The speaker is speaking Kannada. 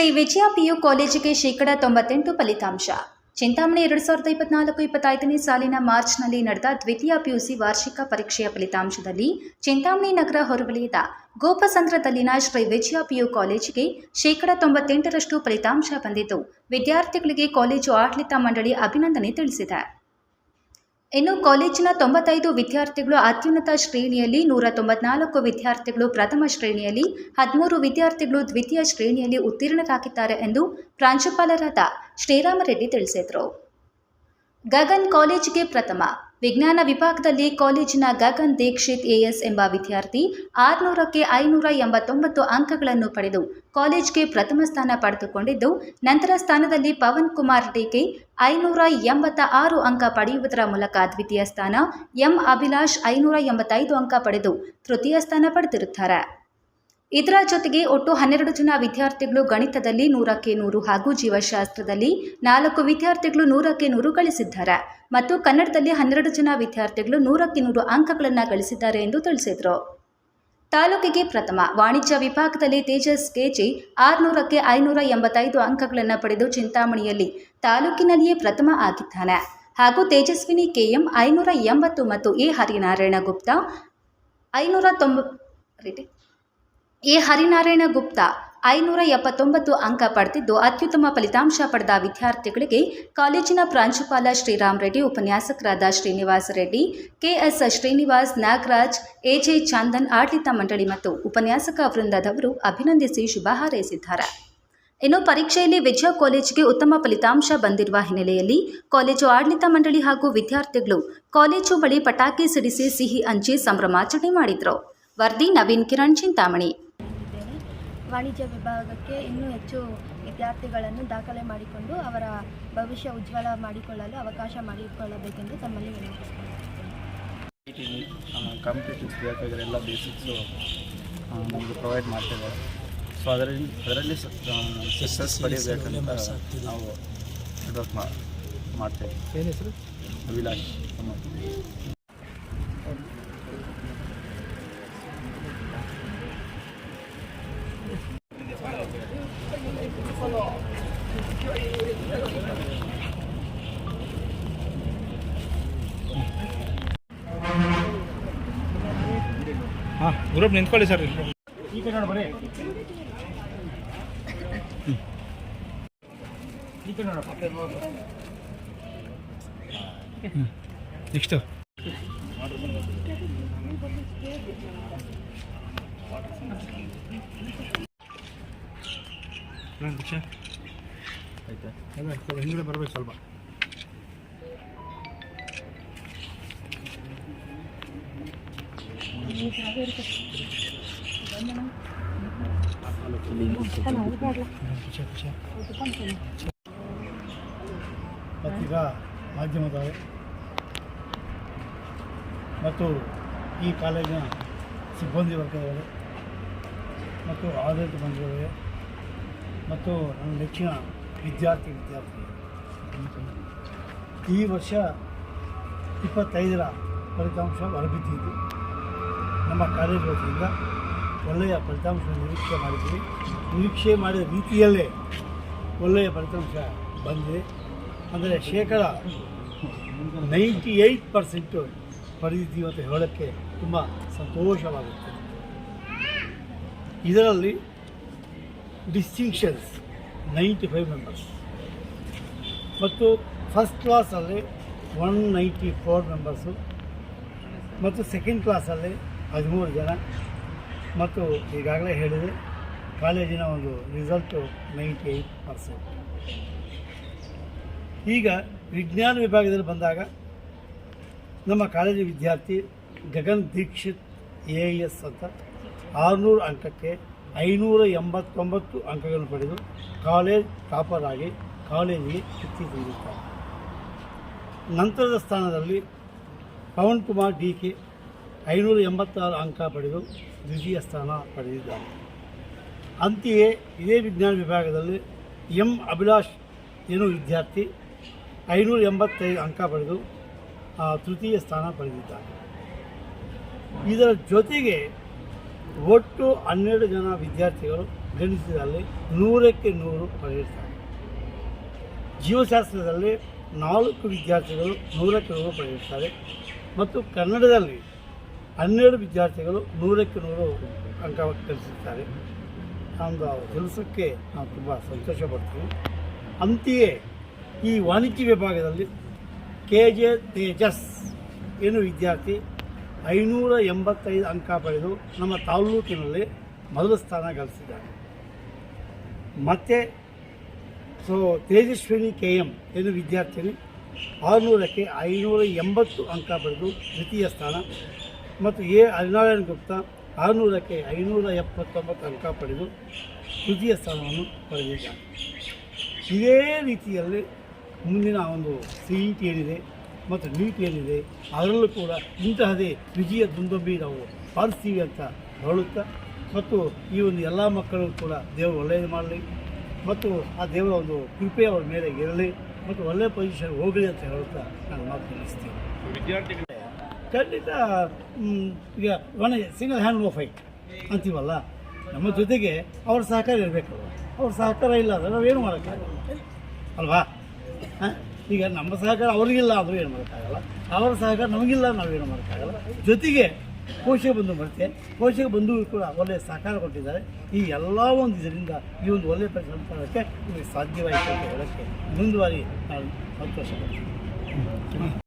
ಶ್ರೀ ವಿಜಯ ಪಿಯು ಕಾಲೇಜಿಗೆ ಶೇಕಡಾ ತೊಂಬತ್ತೆಂಟು ಫಲಿತಾಂಶ. ಚಿಂತಾಮಣಿ ಎರಡು ಸಾವಿರದ ಇಪ್ಪತ್ನಾಲ್ಕು ಇಪ್ಪತ್ತೈದನೇ ಸಾಲಿನ ಮಾರ್ಚ್ನಲ್ಲಿ ನಡೆದ ದ್ವಿತೀಯ ಪಿಯುಸಿ ವಾರ್ಷಿಕ ಪರೀಕ್ಷೆಯ ಫಲಿತಾಂಶದಲ್ಲಿ ಚಿಂತಾಮಣಿ ನಗರ ಹೊರವಲಯದ ಗೋಪಸಂದ್ರದಲ್ಲಿನ ಶ್ರೀ ವಿಜಯ ಪಿಯು ಕಾಲೇಜಿಗೆ ಶೇಕಡಾ ತೊಂಬತ್ತೆಂಟರಷ್ಟು ಫಲಿತಾಂಶ ಬಂದಿದ್ದು, ವಿದ್ಯಾರ್ಥಿಗಳಿಗೆ ಕಾಲೇಜು ಆಡಳಿತ ಮಂಡಳಿ ಅಭಿನಂದನೆ ತಿಳಿಸಿದೆ. ಇನ್ನು ಕಾಲೇಜಿನ ತೊಂಬತ್ತೈದು ವಿದ್ಯಾರ್ಥಿಗಳು ಅತ್ಯುನ್ನತ ಶ್ರೇಣಿಯಲ್ಲಿ, ನೂರ ತೊಂಬತ್ನಾಲ್ಕು ವಿದ್ಯಾರ್ಥಿಗಳು ಪ್ರಥಮ ಶ್ರೇಣಿಯಲ್ಲಿ, ಹದಿಮೂರು ವಿದ್ಯಾರ್ಥಿಗಳು ದ್ವಿತೀಯ ಶ್ರೇಣಿಯಲ್ಲಿ ಉತ್ತೀರ್ಣರಾಗಿದ್ದಾರೆ ಎಂದು ಪ್ರಾಂಶುಪಾಲರಾದ ಶ್ರೀರಾಮರೆಡ್ಡಿ ತಿಳಿಸಿದರು. ಗಗನ್ ಕಾಲೇಜಿಗೆ ಪ್ರಥಮ ವಿಜ್ಞಾನ ವಿಭಾಗದಲ್ಲಿ ಕಾಲೇಜಿನ ಗಗನ್ ದೀಕ್ಷಿತ್ ಎಎಸ್ ಎಂಬ ವಿದ್ಯಾರ್ಥಿ ಆರುನೂರಕ್ಕೆ ಐನೂರ ಎಂಬತ್ತೊಂಬತ್ತು ಅಂಕಗಳನ್ನು ಪಡೆದು ಕಾಲೇಜ್ಗೆ ಪ್ರಥಮ ಸ್ಥಾನ ಪಡೆದುಕೊಂಡಿದ್ದು, ನಂತರ ಸ್ಥಾನದಲ್ಲಿ ಪವನ್ ಕುಮಾರ್ ಡಿಕೆ ಐನೂರ ಎಂಬತ್ತ ಆರು ಅಂಕ ಪಡೆಯುವುದರ ಮೂಲಕ ದ್ವಿತೀಯ ಸ್ಥಾನ, ಎಂ ಅಭಿಲಾಷ್ ಐನೂರ ಎಂಬತ್ತೈದು ಅಂಕ ಪಡೆದು ತೃತೀಯ ಸ್ಥಾನ ಪಡೆದಿರುತ್ತಾರೆ. ಇದರ ಜೊತೆಗೆ ಒಟ್ಟು ಹನ್ನೆರಡು ಜನ ವಿದ್ಯಾರ್ಥಿಗಳು ಗಣಿತದಲ್ಲಿ ನೂರಕ್ಕೆ ನೂರು ಹಾಗೂ ಜೀವಶಾಸ್ತ್ರದಲ್ಲಿ ನಾಲ್ಕು ವಿದ್ಯಾರ್ಥಿಗಳು ನೂರಕ್ಕೆ ನೂರು ಗಳಿಸಿದ್ದಾರೆ. ಮತ್ತು ಕನ್ನಡದಲ್ಲಿ ಹನ್ನೆರಡು ಜನ ವಿದ್ಯಾರ್ಥಿಗಳು ನೂರಕ್ಕೆ ನೂರು ಅಂಕಗಳನ್ನು ಗಳಿಸಿದ್ದಾರೆ ಎಂದು ತಿಳಿಸಿದರು. ತಾಲೂಕಿಗೆ ಪ್ರಥಮ, ವಾಣಿಜ್ಯ ವಿಭಾಗದಲ್ಲಿ ತೇಜಸ್ ಕೆಜಿ ಆರುನೂರಕ್ಕೆ ಐನೂರ ಎಂಬತ್ತೈದು ಅಂಕಗಳನ್ನು ಪಡೆದು ಚಿಂತಾಮಣಿಯಲ್ಲಿ ತಾಲೂಕಿನಲ್ಲಿಯೇ ಪ್ರಥಮ ಆಗಿದ್ದಾನೆ. ಹಾಗೂ ತೇಜಸ್ವಿನಿ ಕೆಎಂ ಐನೂರ ಎಂಬತ್ತು ಮತ್ತು ಎ ಹರಿನಾರಾಯಣ ಗುಪ್ತಾ ಐನೂರ ತೊಂಬ ಎ. ಹರಿನಾರಾಯಣ ಗುಪ್ತಾ ಐನೂರ ಎಪ್ಪತ್ತೊಂಬತ್ತು ಅಂಕ ಪಡೆದಿದ್ದು ಅತ್ಯುತ್ತಮ ಫಲಿತಾಂಶ ಪಡೆದ ವಿದ್ಯಾರ್ಥಿಗಳಿಗೆ ಕಾಲೇಜಿನ ಪ್ರಾಂಶುಪಾಲ ಶ್ರೀರಾಮ್ ರೆಡ್ಡಿ, ಉಪನ್ಯಾಸಕರಾದ ಶ್ರೀನಿವಾಸ ರೆಡ್ಡಿ, ಕೆಎಸ್ ಶ್ರೀನಿವಾಸ್, ನಾಗರಾಜ್, ಎಜೆ ಚಂದನ್, ಆಡಳಿತ ಮಂಡಳಿ ಮತ್ತು ಉಪನ್ಯಾಸಕ ವೃಂದದವರು ಅಭಿನಂದಿಸಿ ಶುಭ ಹಾರೈಸಿದ್ದಾರೆ. ಇನ್ನು ಪರೀಕ್ಷೆಯಲ್ಲಿ ವಿಜಯ ಕಾಲೇಜಿಗೆ ಉತ್ತಮ ಫಲಿತಾಂಶ ಬಂದಿರುವ ಹಿನ್ನೆಲೆಯಲ್ಲಿ ಕಾಲೇಜು ಆಡಳಿತ ಮಂಡಳಿ ಹಾಗೂ ವಿದ್ಯಾರ್ಥಿಗಳು ಕಾಲೇಜು ಬಳಿ ಪಟಾಕಿ ಸಿಡಿಸಿ ಸಿಹಿ ಹಂಚಿ ಸಂಭ್ರಮಾಚರಣೆ ಮಾಡಿದರು. ವರದಿ ನವೀನ್ ಕಿರಣ್ ಚಿಂತಾಮಣಿ. ವಾಣಿಜ್ಯ ವಿಭಾಗಕ್ಕೆ ಇನ್ನೂ ಹೆಚ್ಚು ವಿದ್ಯಾರ್ಥಿಗಳನ್ನು ದಾಖಲೆ ಮಾಡಿಕೊಂಡು ಅವರ ಭವಿಷ್ಯ ಉಜ್ವಲ ಮಾಡಿಕೊಳ್ಳಲು ಅವಕಾಶ ಮಾಡಿಕೊಳ್ಳಬೇಕೆಂದು ತಮ್ಮಲ್ಲಿ ವಿನಂತಿಸುತ್ತೇನೆ ಕಾಂಪಿಟೇಟಿವ್ಸ್ ಬೇಕಾಗಿರೋ ಎಲ್ಲ ಬೇಸಿಕ್ಸು ನಮಗೆ ಪ್ರೊವೈಡ್ ಮಾಡ್ತೇವೆ. ಸೊ ಅದರಲ್ಲಿ ಅದರಲ್ಲಿ ಸಕ್ಸಸ್ ಪಡೆಯಬೇಕಂತ ನಾವು ವರ್ಕ್ ಮಾಡ್ತೇವೆ. ಏನು ಹೆಸರು? ಅಭಿಲಾಷ್ ಹಾಂ ಗ್ರೂಪ್ ನಿಂತ್ಕೊಳ್ಳಿ ಸರ್ ಈ ಕಡೆ ನೋಡಿ ಬರೀ ಈ ಕಡೆ ನೋಡಪ್ಪ ನೆಕ್ಸ್ಟು ಆಯ್ತಾ? ಹಿಂದ್ಗಡೆ ಬರ್ಬೇಕು ಸ್ವಲ್ಪ. ಪತ್ರಿಕಾ ಮಾಧ್ಯಮದವರು. ಮತ್ತು ಈ ಕಾಲೇಜಿನ ಸಿಬ್ಬಂದಿ ವರ್ಗದವರು, ಮತ್ತು ಆಡಳಿತ ಮಂಡಳಿಯವರಿಗೆ ಮತ್ತು ನನ್ನ ನೆಚ್ಚಿನ ವಿದ್ಯಾರ್ಥಿ ವಿದ್ಯಾರ್ಥಿ ಈ ವರ್ಷ ಇಪ್ಪತ್ತೈದರ ಫಲಿತಾಂಶ ಹೊರಬಿದ್ದಿದ್ದು ನಮ್ಮ ಕಾಲೇಜು ವತಿಯಿಂದ ಒಳ್ಳೆಯ ಫಲಿತಾಂಶ ನಿರೀಕ್ಷೆ ಮಾಡಿದ್ದೀವಿ. ನಿರೀಕ್ಷೆ ಮಾಡಿದ ರೀತಿಯಲ್ಲೇ ಒಳ್ಳೆಯ ಫಲಿತಾಂಶ ಬಂದಿದೆ. ಅಂದರೆ ಶೇಕಡ ನೈಂಟಿ ಏಯ್ಟ್ ಪರ್ಸೆಂಟು ಪಡೆದಿದ್ದೀವಿ ಅಂತ ಹೇಳೋಕ್ಕೆ ತುಂಬ ಸಂತೋಷವಾಗುತ್ತೆ. ಇದರಲ್ಲಿ ಡಿಸ್ಟಿಂಕ್ಷನ್ಸ್ ನೈಂಟಿ ಫೈವ್ ಮೆಂಬರ್ಸ್ ಮತ್ತು ಫಸ್ಟ್ ಕ್ಲಾಸಲ್ಲಿ ಒನ್ ನೈಂಟಿ ಫೋರ್ ಮೆಂಬರ್ಸು ಮತ್ತು ಸೆಕೆಂಡ್ ಕ್ಲಾಸಲ್ಲಿ ಹದಿಮೂರು ಜನ. ಮತ್ತು ಈಗಾಗಲೇ ಹೇಳಿದೆ, ಕಾಲೇಜಿನ ಒಂದು ರಿಸಲ್ಟು ನೈಂಟಿ ಏಯ್ಟ್ ಪರ್ಸೆಂಟ್ ಈಗ ವಿಜ್ಞಾನ ವಿಭಾಗದಲ್ಲಿ ಬಂದಾಗ, ನಮ್ಮ ಕಾಲೇಜು ವಿದ್ಯಾರ್ಥಿ ಗಗನ್ ದೀಕ್ಷಿತ್ ಎ ಎಸ್ ಅಂತ ಆರುನೂರು ಅಂಕಕ್ಕೆ ಐನೂರ ಎಂಬತ್ತೊಂಬತ್ತು ಅಂಕಗಳನ್ನು ಪಡೆದು ಕಾಲೇಜ್ ಟಾಪರ್ ಆಗಿ ಕಾಲೇಜಿಗೆ ಶಕ್ತಿ ತಂದಿದ್ದಾರೆ. ನಂತರದ ಸ್ಥಾನದಲ್ಲಿ ಪವನ್ ಕುಮಾರ್ ಡಿ ಕೆ ಐನೂರ ಎಂಬತ್ತಾರು ಅಂಕ ಪಡೆದು ದ್ವಿತೀಯ ಸ್ಥಾನ ಪಡೆದಿದ್ದಾರೆ. ಅಂತೆಯೇ ಇದೇ ವಿಜ್ಞಾನ ವಿಭಾಗದಲ್ಲಿ ಎಂ ಅಭಿಲಾಷ್ ಏನು ವಿದ್ಯಾರ್ಥಿ ಐನೂರ ಎಂಬತ್ತೈದು ಅಂಕ ಪಡೆದು ತೃತೀಯ ಸ್ಥಾನ ಪಡೆದಿದ್ದಾರೆ. ಇದರ ಜೊತೆಗೆ ಒಟ್ಟು ಹನ್ನೆರಡು ಜನ ವಿದ್ಯಾರ್ಥಿಗಳು ಗಣಿತದಲ್ಲಿ ನೂರಕ್ಕೆ ನೂರು ಪಡೆಯುತ್ತಾರೆ ಜೀವಶಾಸ್ತ್ರದಲ್ಲಿ ನಾಲ್ಕು ವಿದ್ಯಾರ್ಥಿಗಳು ನೂರಕ್ಕೆ ನೂರು ಪಡೆಯುತ್ತಾರೆ ಮತ್ತು ಕನ್ನಡದಲ್ಲಿ ಹನ್ನೆರಡು ವಿದ್ಯಾರ್ಥಿಗಳು ನೂರಕ್ಕೆ ನೂರು ಅಂಕ ಕಲಿಸುತ್ತಾರೆ ಒಂದು ಕೆಲಸಕ್ಕೆ ನಾವು ತುಂಬ ಸಂತೋಷ ಪಡ್ತೀವಿ. ಅಂತೆಯೇ ಈ ವಾಣಿಜ್ಯ ವಿಭಾಗದಲ್ಲಿ ಕೆ ಜೆ ತೇಜಸ್ ಏನು ವಿದ್ಯಾರ್ಥಿ ಐನೂರ ಎಂಬತ್ತೈದು ಅಂಕ ಪಡೆದು ನಮ್ಮ ತಾಲೂಕಿನಲ್ಲಿ ಮೊದಲ ಸ್ಥಾನ ಗಳಿಸಿದ್ದಾರೆ. ಮತ್ತು ಸೊ ತೇಜಸ್ವಿನಿ ಕೆ ಎಂ ಏನು ವಿದ್ಯಾರ್ಥಿನಿ ಆರುನೂರಕ್ಕೆ ಐನೂರ ಎಂಬತ್ತು ಅಂಕ ಪಡೆದು ದ್ವಿತೀಯ ಸ್ಥಾನ ಮತ್ತು ಎ ಹರಿನಾರಾಯಣ ಗುಪ್ತ ಆರುನೂರಕ್ಕೆ ಐನೂರ ಎಪ್ಪತ್ತೊಂಬತ್ತು ಅಂಕ ಪಡೆದು ತೃತೀಯ ಸ್ಥಾನವನ್ನು ಪಡೆದಿದ್ದಾರೆ. ಇದೇ ರೀತಿಯಲ್ಲಿ ಮುಂದಿನ ಒಂದು ಸಿ ಇ ಟಿ ಏನಿದೆ ಮತ್ತು ನೀಟ್ ಏನಿದೆ, ಅದರಲ್ಲೂ ಕೂಡ ಇಂತಹದೇ ವಿಜಯ ದುಂದುಂಬಿ ನಾವು ಪಾಲಿಸ್ತೀವಿ ಅಂತ ಹೇಳುತ್ತಾ, ಮತ್ತು ಈ ಒಂದು ಎಲ್ಲ ಮಕ್ಕಳು ಕೂಡ ದೇವರು ಒಳ್ಳೆಯದು ಮಾಡಲಿ, ಮತ್ತು ಆ ದೇವರ ಒಂದು ಕೃಪೆ ಅವರ ಮೇಲೆ ಇರಲಿ, ಮತ್ತು ಒಳ್ಳೆಯ ಪೊಸಿಷನ್ ಹೋಗಲಿ ಅಂತ ಹೇಳುತ್ತಾ ನಾನು ಮಾತು ನಿಲ್ಲಿಸ್ತೀನಿ ಖಂಡಿತ ಈಗ ಒಣ ಸಿಂಗಲ್ ಹ್ಯಾಂಡ್ ನೋ ಫೈಟ್ ಅಂತೀವಲ್ಲ? ನಮ್ಮ ಜೊತೆಗೆ ಅವ್ರ ಸಹಕಾರ ಇರಬೇಕು. ಅವ್ರ ಸಹಕಾರ ಇಲ್ಲ ಅಂದರೆ ನಾವೇನು ಮಾಡೋಕ್ಕಾಗಲ್ಲ? ಅಲ್ವಾ? ಈಗ ನಮ್ಮ ಸಹಕಾರ ಅವ್ರಿಗಿಲ್ಲ ಅಂದರೂ ಏನು ಮಾಡೋಕ್ಕಾಗಲ್ಲ? ಅವರ ಸಹಕಾರ ನಮಗಿಲ್ಲ ನಾವೇನು ಮಾಡೋಕ್ಕಾಗಲ್ಲ? ಜೊತೆಗೆ ಪೋಷಕ ಬಂಧು ಬರುತ್ತೆ. ಪೋಷಕ ಬಂಧು ಕೂಡ ಒಳ್ಳೆಯ ಸಹಕಾರ ಕೊಟ್ಟಿದ್ದಾರೆ. ಈ ಎಲ್ಲ ಒಂದು ಇದರಿಂದ ಈ ಒಂದು ಒಳ್ಳೆಯ ಪರಿಶ್ರಮ ಮಾಡೋಕ್ಕೆ ನಿಮಗೆ ಸಾಧ್ಯವಾಯಿತು ಅಂತ ಹೇಳೋಕ್ಕೆ ಮುಂದುವರಿ ನಾನು ಸಂತೋಷ